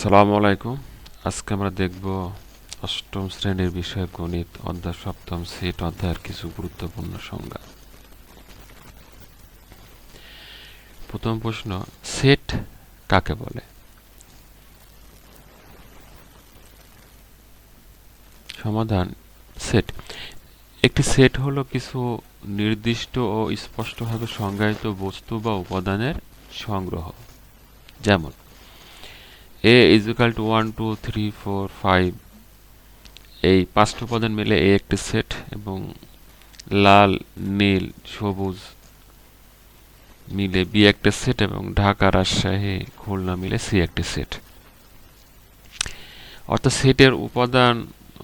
আসসালামু আলাইকুম। আজকে আমরা দেখব অষ্টম শ্রেণির বিষয় গণিত, অধ্যায় সপ্তম সেট, অধ্যায়ের কিছু গুরুত্বপূর্ণ সংজ্ঞা। প্রথম প্রশ্ন, সেট কাকে বলে? সমাধান, সেট। একটি সেট হলো কিছু নির্দিষ্ট ও স্পষ্টভাবে সংজ্ঞায়িত বস্তু বা উপাদানের সংগ্রহ। যেমন A is equal to one two three four five এই পাঁচটি উপাদান মিলে এ একটি সেট এবং লাল, নীল, সবুজ মিলে বি একটা সেট এবং ঢাকা, রাজশাহী, খুলনা মিলে সি একটি সেট অর্থাৎ সেটের উপাদান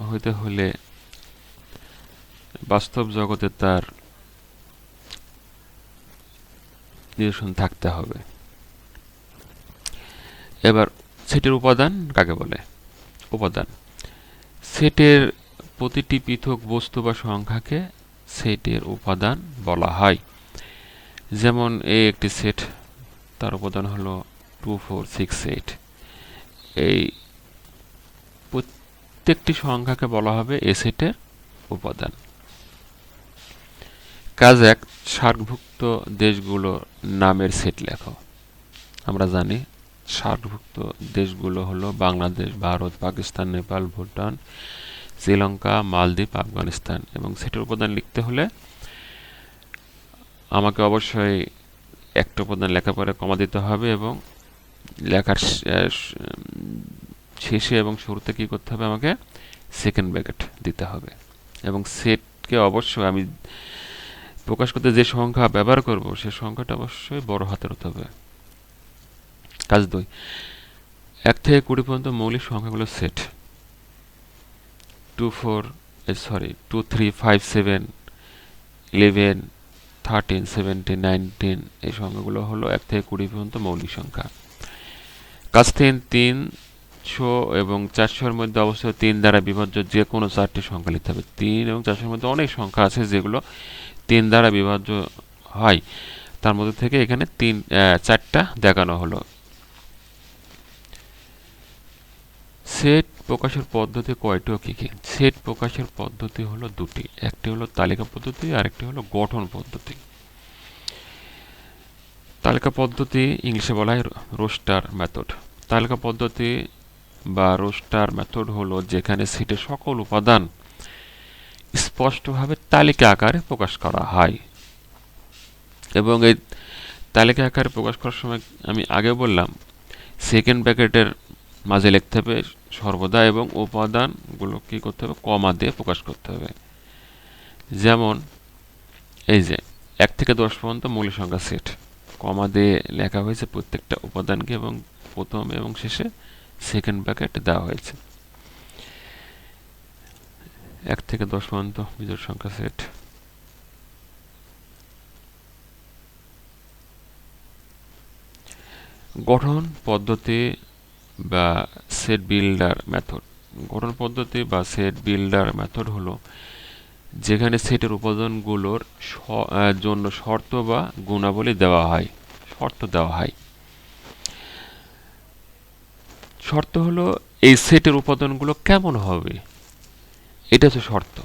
হইতে হলে বাস্তব জগতে তার নিদর্শন থাকতে হবে। এবার সেটের উপাদান কাকে বলে? উপাদান। সেটের প্রতিটি পৃথক বস্তু বা সংখ্যাকে সেটের উপাদান বলা হয়। যেমন এ একটি সেট, তার উপাদান হলো টু, ফোর, সিক্স, এইট। এই প্রত্যেকটি সংখ্যাকে বলা হবে এ সেটের উপাদান। কাজ এক, সার্কভুক্ত দেশগুলোর নামের সেট লেখো। আমরা জানি সার্কভুক্ত দেশগুলো হলো বাংলাদেশ, ভারত, পাকিস্তান, নেপাল, ভুটান, শ্রীলঙ্কা, মালদ্বীপ, আফগানিস্তান। এবং সেটার উপাদান লিখতে হলে আমাকে অবশ্যই একটা উপাদান লেখা পরে কমা দিতে হবে এবং লেখার শেষে এবং শুরুতে কি করতে হবে আমাকে সেকেন্ড ব্র্যাকেট দিতে হবে। এবং সেটকে অবশ্যই আমি প্রকাশ করতে যে সংখ্যা ব্যবহার করব, সে সংখ্যাটা অবশ্যই বড় হাতের হতে হবে। কাজ দুই। এক থেকে কুড়ি পর্যন্ত মৌলিক সংখ্যাগুলো set two four sorry two three five seven eleven thirteen seventeen nineteen এই সংখ্যাগুলো হলো এক থেকে কুড়ি পর্যন্ত মৌলিক সংখ্যা। কাজ তিন তিন তিনশো এবং চারশোর মধ্যে অবশ্যই তিন দ্বারা বিভাজ্য যে কোনো চারটি সংখ্যা লিখতে হবে। তিন এবং চারশোর মধ্যে অনেক সংখ্যা আছে যেগুলো তিন দ্বারা বিভাজ্য হয়। তার মধ্যে থেকে এখানে তিন চারটা দেখানো হলো। সেট প্রকাশের পদ্ধতি কয়টি ও কী কী? সেট প্রকাশের পদ্ধতি হলো দুটি। একটি হলো তালিকা পদ্ধতি আর একটি হলো গঠন পদ্ধতি। তালিকা পদ্ধতি ইংলিশে বলা হয় রোস্টার মেথড। তালিকা পদ্ধতি বা রোস্টার মেথড হলো যেখানে সেটের সকল উপাদান স্পষ্টভাবে তালিকা আকারে প্রকাশ করা হয়। এবং এই তালিকা আকারে প্রকাশ করার সময় আমি আগে বললাম সেকেন্ড ব্র্যাকেটের মাঝে লিখতে হবে সর্বদা এবং উপাদানগুলো কি করতে হবে? কমা দিয়ে প্রকাশ করতে হবে। যেমন, এই যে, এক থেকে দশ পর্যন্ত মৌলিক সংখ্যা সেট। কমা দিয়ে লেখা হয়েছে প্রত্যেকটা উপাদানকে এবং প্রথম এবং শেষে সেকেন্ড ব্র্যাকেট দেওয়া হয়েছে। এক থেকে দশ পর্যন্ত বিজোড় সংখ্যা সেট। গঠন, পদ্ধতি বা সেট বিল্ডার মেথড গঠন পদ্ধতি বা সেট বিল্ডার মেথড হলো যেখানে সেটের উপাদানগুলোর জন্য শর্ত বা গুণাবলী দেওয়া হয়, শর্ত দেওয়া হয়। শর্ত হলো এই সেটের উপাদানগুলো কেমন হবে? এটা হচ্ছে শর্ত।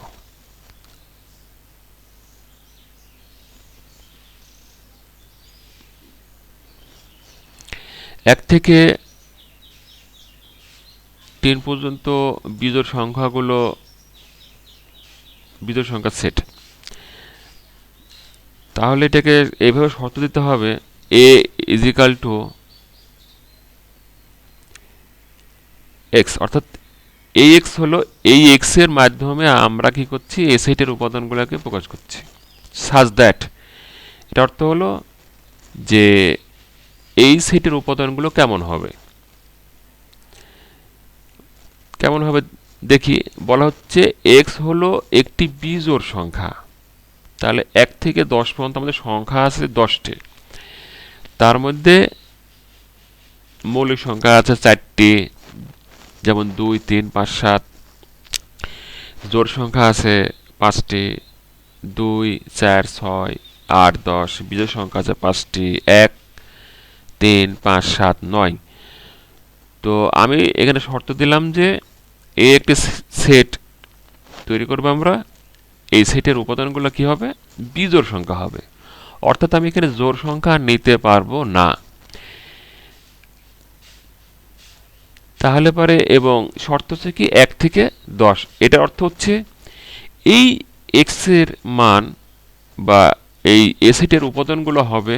এক থেকে টেন পর্যন্ত বিজোড় সংখ্যাগুলো, বিজোড় সংখ্যা সেট তাহলে এটাকে এইভাবে শর্ত দিতে হবে এ ইজিক্যাল টু এক্স অর্থাৎ এই এক্স হলো এই এক্সের মাধ্যমে আমরা কি করছি? এ সেটের উপাদানগুলোকে প্রকাশ করছি। সাজ দ্যাট এটা অর্থ হলো যে এই সেটের উপাদানগুলো কেমন হবে? কেমন হবে দেখি? বলা হচ্ছে এক্স হলো একটি বিজোড় সংখ্যা। তাহলে এক থেকে দশ পর্যন্ত আমাদের সংখ্যা আছে দশটি। তার মধ্যে মৌলিক সংখ্যা আছে চারটি, যেমন দুই, তিন, পাঁচ, সাত। জোড় সংখ্যা আছে পাঁচটি, দুই, চার, ছয়, আট, দশ। বিজয় সংখ্যা আছে পাঁচটি, এক, তিন, পাঁচ, সাত, নয়। তো আমি এখানে শর্ত দিলাম যে এই একটি সেট তৈরি করব আমরা। এই সেটের উপাদানগুলো কি হবে? বিজোড় সংখ্যা হবে। অর্থাৎ আমি এখানে জোড় সংখ্যা নিতে পারব না। তাহলে পরে এবং শর্ত হচ্ছে কি, এক থেকে দশ। এটার অর্থ হচ্ছে এই এক্সের মান বা এই এসিটের উপাদানগুলো হবে,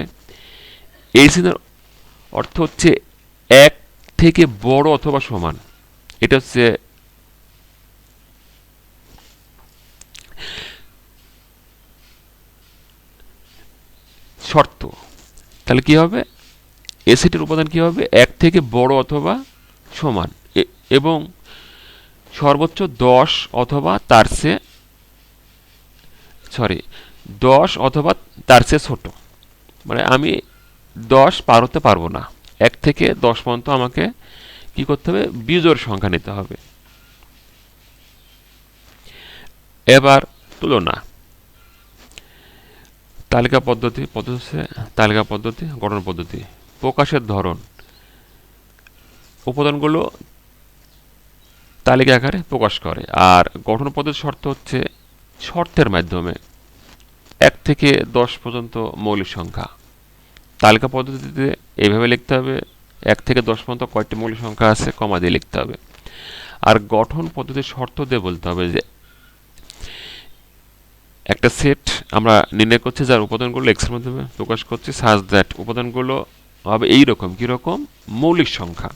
এই সিনের অর্থ হচ্ছে এক থেকে বড় অথবা সমান। এটা হচ্ছে শর্ত। তাহলে কি হবে? এসিটের উপাদান কি হবে? এক থেকে বড় অথবা সমান। এবং সর্বোচ্চ দশ অথবা তার চেয়ে সরি দশ অথবা তার চেয়ে ছোট। মানে আমি দশ পার হতে পারব না। এক থেকে দশ পর্যন্ত আমাকে কি করতে হবে? বিজোড় সংখ্যা নিতে হবে। এবার তুলনা তালিকা পদ্ধতি পদ্ধতি তালিকা পদ্ধতি, গঠন পদ্ধতি, প্রকাশের ধরন। উপাদানগুলো তালিকা আকারে প্রকাশ করে। আর গঠন পদ্ধতির শর্ত হচ্ছে শর্তের মাধ্যমে এক থেকে দশ পর্যন্ত মৌলিক সংখ্যা। তালিকা পদ্ধতিতে এইভাবে লিখতে হবে, এক থেকে দশ পর্যন্ত কয়েকটি মৌলিক সংখ্যা আছে, কমা দিয়ে লিখতে হবে। আর গঠন পদ্ধতির শর্ত দিয়ে বলতে হবে যে একটা সেট আমরা নির্ণয় করছি, যার উপাদানগুলো এক্সের মাধ্যমে প্রকাশ করছি সাজ দ্যাট উপাদানগুলো হবে এইরকম, কীরকম? মৌলিক সংখ্যা।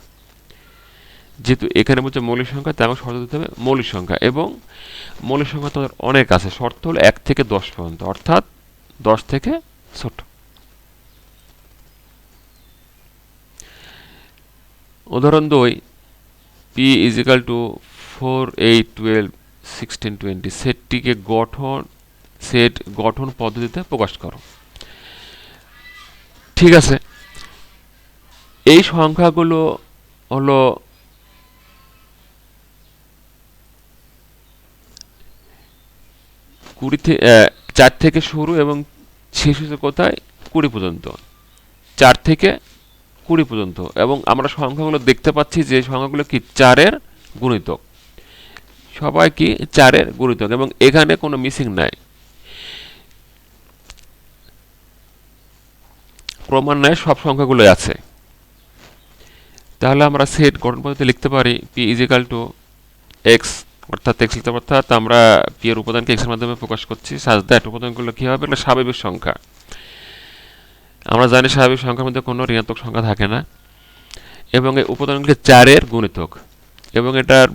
যেহেতু এখানে বলছে মৌলিক সংখ্যা আমাকে শর্ত দিতে হবে মৌলিক সংখ্যা। এবং মৌলিক সংখ্যা তো অনেক আছে, শর্ত হলো এক থেকে দশ পর্যন্ত, অর্থাৎ দশ থেকে ছোট। উদাহরণ দুই P is equal to four eight twelve sixteen twenty সেটটিকে গঠন সেট গঠন পদ্ধতিতে প্রকাশ করো। ঠিক আছে। এই সংখ্যাগুলো হলো কুড়ি থেকে চার থেকে শুরু এবং শেষ হচ্ছে কোথায়? কুড়ি পর্যন্ত। চার থেকে কুড়ি পর্যন্ত এবং আমরা সংখ্যাগুলো দেখতে পাচ্ছি যে সংখ্যাগুলো কি? চারের গুণিতক। সবাই কি? চারের গুণিতক এবং এখানে কোনো মিসিং নাই। ক্রমান্বয়ে সব সংখ্যাগুলো আছে। তাহলে আমরা সেট গঠন পদ্ধতি লিখতে পারি? P is equal to X অর্থাৎ এক্স লিখতে অর্থাৎ আমরা পি এর উপাদানকে এক্সের মাধ্যমে প্রকাশ করছি। সাজ দ্যাট উপাদানগুলো কি হবে? একটা স্বাভাবিক সংখ্যা। আমরা জানি স্বাভাবিক সংখ্যার মধ্যে কোনো ঋণাত্মক সংখ্যা থাকে না। এবং এই উপাদানগুলি চারের গুণিতক। এবং এটার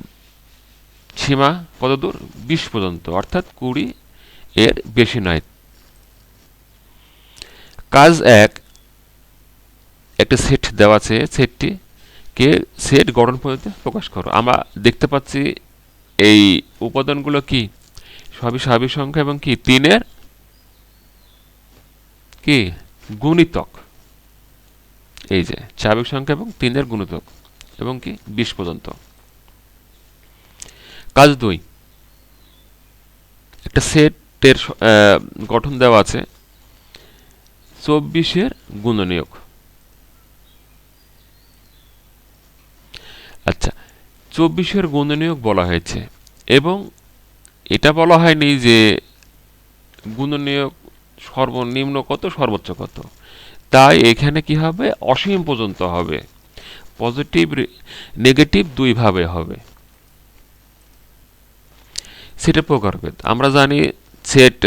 সীমা কত দূর? বিশ পর্যন্ত, অর্থাৎ কুড়ি এর বেশি নয়। কাজ এক একটা সেট দেওয়া আছে সেটটি কে সেট গঠন পদ্ধতিতে প্রকাশ করো। আমরা দেখতে পাচ্ছি এই উপাদানগুলো কি? সবই স্বাভাবিক সংখ্যা এবং কি? তিনের কি? গুণিতক। এই যে স্বাভাবিক সংখ্যা এবং তিনের গুণিতক এবং কি? বিশ পর্যন্ত। কাজ দুই। একটা সেটের গঠন দেওয়া আছে। চব্বিশের গুণনীয়ক। আচ্ছা চব্বিশের গুণনীয়ক বলা হয়েছে এবং এটা বলা হয়নি যে গুণনীয়ক সর্বনিম্ন কত, সর্বোচ্চ কত। তাই এখানে কি হবে? অসীম পর্যন্ত হবে। পজিটিভ নেগেটিভ দুইভাবে হবে। সেটের প্রকারভেদ। আমরা জানি সেট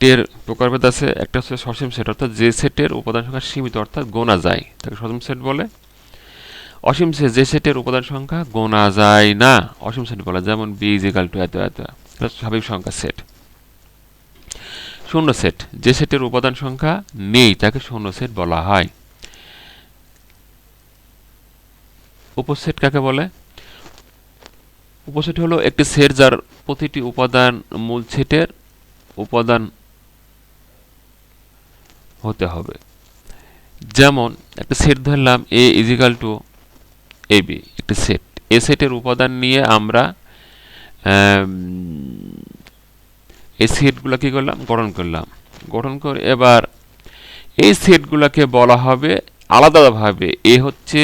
টের প্রকারভেদ আছে, একটা হচ্ছে সসীম সেট অর্থাৎ যে সেটের উপাদান সংখ্যা সীমিত, অর্থাৎ গোনা যায়। তাকে সসীম সেট বলে। অসীম যে সেটের উপাদান সংখ্যা, গোনা যায় না। অসীম সেট বলা। যেমন বি ইজিক্যাল টু এত এত স্বাভাবিক সংখ্যা সেট শূন্য সেট যে সেটের উপাদান সংখ্যা নেই, তাকে শূন্য সেট বলা হয়। উপসেট কাকে বলে? উপসেট হলো একটি সেট যার প্রতিটি উপাদান মূল সেটের উপাদান হতে হবে। যেমন, একটা সেট ধরলাম A is equal to A B একটি সেট এ সেটের উপাদান নিয়ে আমরা আম, এই সেটগুলো কি করলাম? গঠন করলাম। গঠন করে এবার এই সেটগুলোকে বলা হবে আলাদাভাবে। এ হচ্ছে